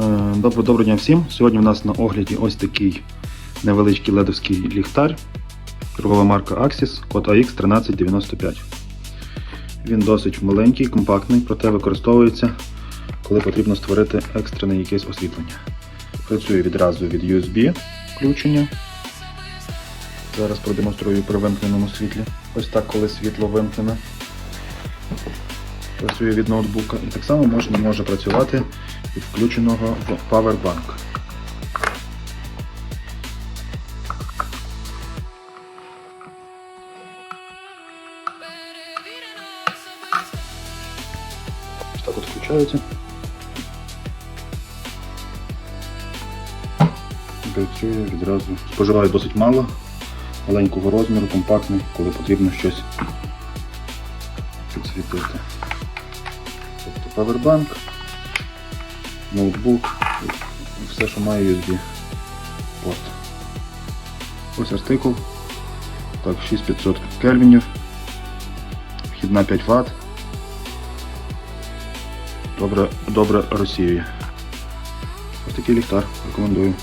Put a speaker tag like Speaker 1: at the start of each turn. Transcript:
Speaker 1: Е, Добро, доброго дня всім. Сьогодні у нас на огляді ось такий невеличкий ледовський ліхтар. Торгова марка Axis, код AX1395. Він досить маленький, компактний, проте використовується, коли потрібно створити екстрене якесь освітлення. Працює відразу від USB включення. Зараз продемонструю при вимкненому світлі. Ось так, коли світло вимкнене. Працює від ноутбука і так само може, може працювати від включеного в Powerbank. Ось так от включається. Працює відразу. Споживає досить мало, маленького розміру, компактний, коли потрібно щось підсвітити. Тобто Powerbank, ноутбук, все, що має USB порт. Ось артикул. Так, 6500 кельвінів. Вхідна 5 Вт. Добре, добре розсіює. Ось такий ліхтар. Рекомендую.